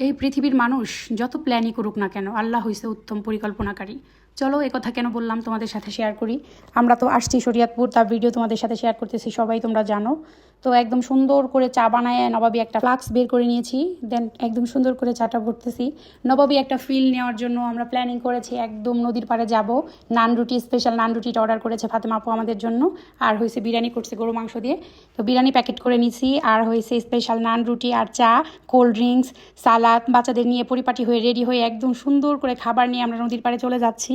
এই পৃথিবীর মানুষ যত প্ল্যানই করুক না কেন আল্লাহ হইছে উত্তম পরিকল্পনাকারী। চলো এ কথা কেন বললাম তোমাদের সাথে শেয়ার করি। আমরা তো আসছি শরিয়াতপুর, তার ভিডিও তোমাদের সাথে শেয়ার করতেছি, সবাই তোমরা জানো। তো একদম সুন্দর করে চা বানায় নবাবী একটা ফ্লাক্স বের করে নিয়েছি দেন একদম সুন্দর করে চাটা ভরতেছি। নবাবী একটা ফিল নেওয়ার জন্য আমরা প্ল্যানিং করেছি, একদম নদীর পাড়ে যাব। নান রুটি স্পেশাল নান রুটিটা অর্ডার করেছে ফাতেমা আপু আমাদের জন্য, আর হয়েছে বিরিয়ানি করছে গরু মাংস দিয়ে। তো বিরিয়ানি প্যাকেট করে নিছি, আর হয়েছে স্পেশাল নান রুটি আর চা কোল্ড ড্রিঙ্কস সালাদ বাচ্চাদের নিয়ে পরিপাটি হয়ে রেডি হয়ে একদম সুন্দর করে খাবার নিয়ে আমরা নদীর পাড়ে চলে যাচ্ছি।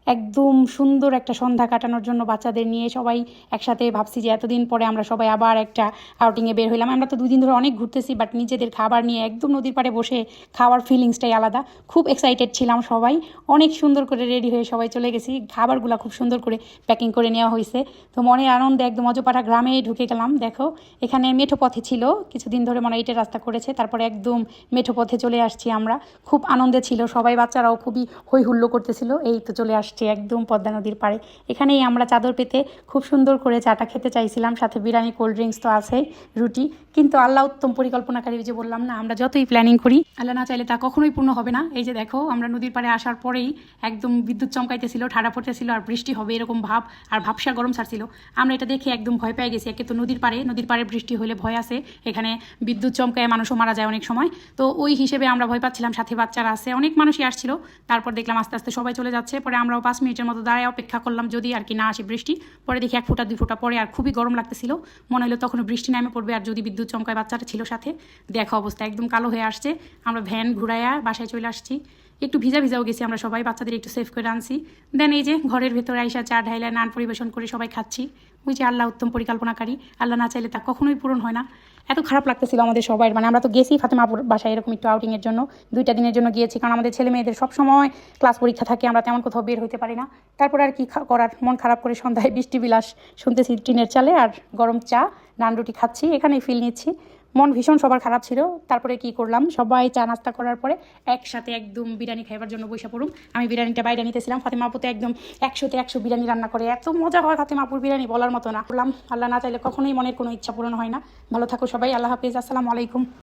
একদম সুন্দর একটা সন্ধ্যা কাটানোর জন্য বাচ্চাদের নিয়ে সবাই একসাথে ভাবছি যে এতদিন পরে আমরা সবাই আবার একটা আউটিংয়ে বের হইলাম। আমরা তো দুদিন ধরে অনেক ঘুরতেছি বাট নিজেদের খাবার নিয়ে একদম নদীর পাড়ে বসে খাওয়ার ফিলিংসটাই আলাদা। খুব এক্সাইটেড ছিলাম সবাই। অনেক সুন্দর করে রেডি হয়ে সবাই চলে গেছি। খাবারগুলো খুব সুন্দর করে প্যাকিং করে নেওয়া হয়েছে তো মনে আনন্দে একদম অজপাড়া গ্রামে ঢুকে গেলাম, দেখো। এখানে মেঠো পথে ছিল, কিছুদিন ধরে মনে ইটের রাস্তা করেছে। তারপরে একদম মেঠো পথে চলে আসছি আমরা। খুব আনন্দে ছিল সবাই, বাচ্চারাও খুবই হই হুল্লো করতেছিল, এই তো চলে আসছে। একদম পদ্মা নদীর পাড়ে। এখানেই আমরা চাদর পেতে খুব সুন্দর করে চাটা খেতে চাইছিলাম, সাথে বিরিয়ানি কোল্ড ড্রিঙ্কস তো আছেই, রুটি। কিন্তু আল্লাহ উত্তম পরিকল্পনাকারী যে বললাম না, আমরা যতই প্ল্যানিং করি, আল্লাহ না চাইলে তা কখনোই পূর্ণ হবে না। এই যে দেখো, আমরা নদীর পাড়ে আসার পরেই একদম বিদ্যুৎ চমকাইতেছিল ঠাডা পড়তেছিল আর বৃষ্টি হবে এরকম ভাব, আর ভাবসা গরম ছাড়ছিল। আমরা এটা দেখে একদম ভয় পেয়ে গেছি। একে তো নদীর পাড়ে নদীর পাড়ে বৃষ্টি হলে ভয় আছে, এখানে বিদ্যুৎ চমকায় মানুষও মারা যায় অনেক সময়। তো ওই হিসেবে আমরা ভয় পাচ্ছিলাম, সাথে বাচ্চারা আছে, অনেক মানুষই আসছিল। তারপর দেখলাম আস্তে আস্তে সবাই চলে যাচ্ছে, পরে আমরাও পাঁচ মিনিটের মতো দাঁড়ায় অপেক্ষা করলাম যদি আর কি না আসে বৃষ্টি। পরে দেখি এক ফুটা, দুই ফুটা পরে আর খুবই গরম লাগতেছিল। মনে হলো তখন বৃষ্টি নামে পড়বে আর যদি বিদ্যুৎ চমকায় বাচ্চাটা ছিল সাথে। দেখা অবস্থা, একদম কালো হয়ে আসছে। আমরা ভ্যান ঘুরাইয়া বাসায় চলে আসছি। একটু ভিজা ভিজাও গেছি আমরা সবাই, বাচ্চাদের একটু সেভ করে আনছি। দেন এই যে ঘরের ভেতরে আইসা চা ঢাইলা, নান পরিবেশন করে সবাই খাচ্ছি। ওই যে আল্লাহ উত্তম পরিকল্পনাকারী। আল্লাহ না চাইলে তা কখনোই পূরণ হয় না। এত খারাপ লাগতেছিল আমাদের সবাই মানে আমরা তো গেছি ফাতেমাপুর বাসায় এরকম একটু আউটিংয়ের জন্য। দুইটা দিনের জন্য গিয়েছি, কারণ আমাদের ছেলে মেয়েদের সবসময় ক্লাস পরীক্ষা থাকে, আমরা তেমন কোথাও বের হইতে পারি না। তারপর আর কি করার? মন খারাপ করে সন্ধ্যায় বৃষ্টি বিলাস শুনতেছি টিনের চালে আর গরম চা, নান রুটি খাচ্ছি, এখানেই ফিল নিচ্ছি। মন ভীষণ সবার খারাপ ছিল। তারপরে কি করলাম? সবাই চা নাস্তা করার পরে একসাথে একদম বিরিয়ানি খাইবার জন্য বসে পড়ুম। আমি বিরিয়ানিটা বাইরে নিতেছিলাম। ফাতেমা আপুতে একদম একশোতে একশো বিরিয়ানি রান্না করে। এত মজা হয় ফাতেমা আপুর বিরিয়ানি বলার মতো না। বললাম, আল্লাহ না চাইলে কখনোই মনের কোনো ইচ্ছা পূরণ হয় না। ভালো থাকো সবাই। আল্লাহ হাফিজ। আসসালামু আলাইকুম।